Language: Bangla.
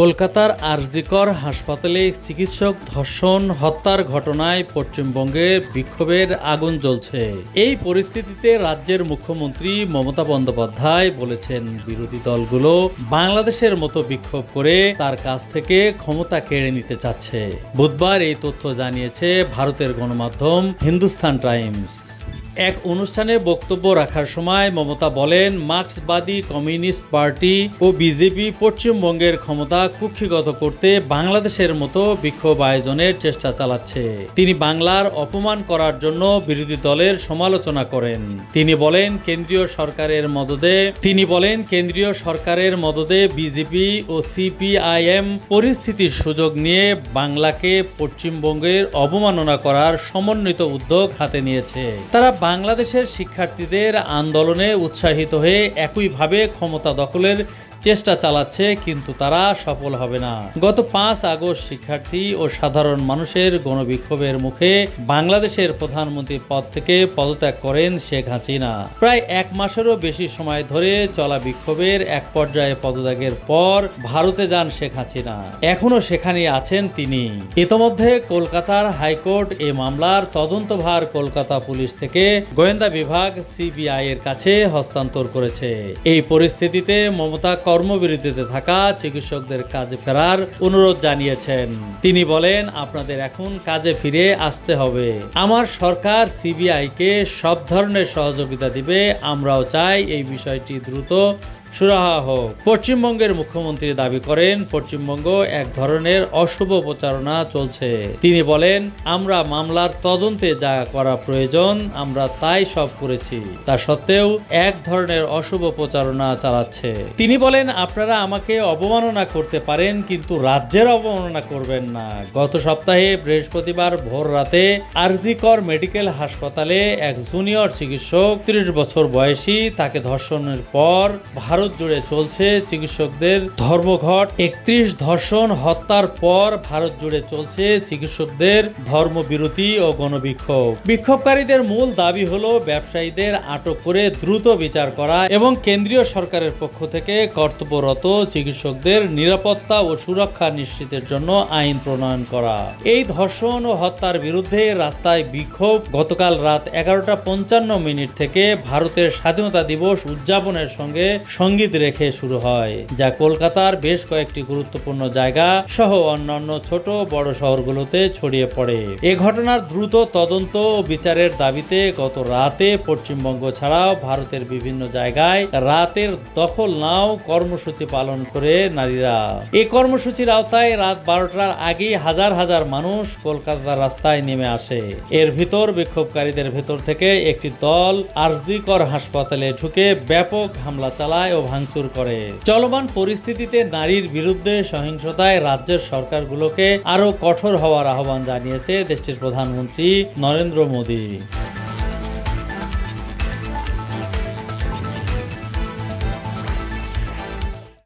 কলকাতার আরজিকর হাসপাতালে চিকিৎসক ধর্ষণ, হত্যার ঘটনায় পশ্চিমবঙ্গে বিক্ষোভের আগুন জ্বলছে। এই পরিস্থিতিতে রাজ্যের মুখ্যমন্ত্রী মমতা বন্দ্যোপাধ্যায় বলেছেন, বিরোধী দলগুলো বাংলাদেশের মতো বিক্ষোভ করে তার কাছ থেকে ক্ষমতা কেড়ে নিতে চাচ্ছে। বুধবার এই তথ্য জানিয়েছে ভারতের গণমাধ্যম হিন্দুস্তান টাইমস। এক অনুষ্ঠানে বক্তব্য রাখার সময় মমতা বলেন, মার্ক্সবাদী কমিউনিস্ট পার্টি ও বিজেপি পশ্চিমবঙ্গের ক্ষমতা কুক্ষিগত করতে বাংলাদেশের মতো বিক্ষোভ আয়োজনের চেষ্টা চালাচ্ছে। তিনি বাংলার অপমান করার জন্য বিরোধী দলের সমালোচনা করেন। তিনি বলেন, কেন্দ্রীয় সরকারের মদদে তিনি বলেন, কেন্দ্রীয় সরকারের মদদে বিজেপি ও সিপিআইএম পরিস্থিতির সুযোগ নিয়ে বাংলাকে পশ্চিমবঙ্গের অবমাননা করার সমন্বিত উদ্যোগ হাতে নিয়েছে। তারা বাংলাদেশের শিক্ষার্থীদের আন্দোলনে উৎসাহিত হয়ে একইভাবে ক্ষমতা দখলের চেষ্টা চালাচ্ছে, কিন্তু তারা সফল হবে না। গত পাঁচ আগস্ট শিক্ষার্থী ও সাধারণ মানুষের গণবিক্ষোভের মুখে বাংলাদেশের প্রধানমন্ত্রী পদ থেকে পদত্যাগ করেন শেখ হাসিনা। প্রায় এক মাসেরও বেশি সময় ধরে চলা বিক্ষোভের এক পর্যায়ে পদত্যাগের পর ভারতে যান শেখ হাসিনা। এখনও সেখানেই আছেন তিনি। ইতোমধ্যে কলকাতার হাইকোর্ট এ মামলার তদন্তভার কলকাতা পুলিশ থেকে গোয়েন্দা বিভাগ সিবিআই এর কাছে হস্তান্তর করেছে। এই পরিস্থিতিতে মমতা কর্মবিরতিতে থাকা চিকিৎসকদের কাজে ফেরার অনুরোধ জানিয়েছেন। তিনি বলেন, আপনাদের এখন কাজে ফিরে আসতে হবে। আমার সরকার সিবিআইকে সব ধরনের সহযোগিতা দিবে। আমরাও চাই এই বিষয়টি দ্রুত সুরাহা হোক। পশ্চিমবঙ্গের মুখ্যমন্ত্রী দাবি করেন, পশ্চিমবঙ্গ এক ধরনের অশুভ প্রচারণা চলছে। তিনি বলেন, আমরা মামলার তদন্তে যা করা প্রয়োজন, আমরা তাই সব করেছি। তা সত্ত্বেও এক ধরনের অশুভ প্রচারণা চালাচ্ছে। তিনি বলেন, আপনারা আমাকে অবমাননা করতে পারেন, কিন্তু রাজ্যের অবমাননা করবেন না। গত সপ্তাহে বৃহস্পতিবার ভোর রাতে আরজিকর মেডিকেল হাসপাতালে এক জুনিয়র চিকিৎসক, ত্রিশ বছর বয়সী, তাকে ধর্ষণের পর ভারত জুড়ে চলছে চিকিৎসকদের ধর্মঘট। একত্রিশ ধর্ষণ হত্যার পর ভারত জুড়ে চলছে চিকিৎসকদের ধর্মবিরতি ও গণবিক্ষোভ। বিক্ষোভকারীদের মূল দাবি হলো ব্যবসায়ীদের আটক করে দ্রুত বিচার করা এবং কেন্দ্রীয় সরকারের পক্ষ থেকে কর্তব্যরত চিকিৎসকদের নিরাপত্তা ও সুরক্ষা নিশ্চিতের জন্য আইন প্রণয়ন করা। এই ধর্ষণ ও হত্যার বিরুদ্ধে রাস্তায় বিক্ষোভ। গতকাল রাত এগারোটা পঞ্চান্ন মিনিট থেকে ভারতের স্বাধীনতা দিবস উদযাপনের সঙ্গে সংগীত রেখে শুরু হয়, যা কলকাতার বেশ কয়েকটি গুরুত্বপূর্ণ জায়গা সহ অন্যান্য ছোট বড় শহরগুলোতে ছড়িয়ে পড়ে। এ ঘটনার দ্রুত তদন্ত ও বিচারের দাবিতে গত রাতে পশ্চিমবঙ্গ ছাড়াও ভারতের বিভিন্ন জায়গায় রাতের দখল নাও কর্মসূচি পালন করে নারীরা। এই কর্মসূচির আওতায় রাত বারোটার আগেই হাজার হাজার মানুষ কলকাতার রাস্তায় নেমে আসে। এর ভিতর বিক্ষোভকারীদের ভেতর থেকে একটি দল আরজিকর হাসপাতালে ঢুকে ব্যাপক হামলা চালায় ও ভাঙচুর করে। চলমান পরিস্থিতিতে নারীর বিরুদ্ধে সহিংসতায় রাজ্যের সরকারগুলোকে আরও কঠোর হওয়ার আহ্বান জানিয়েছে দেশটির প্রধানমন্ত্রী নরেন্দ্র মোদী।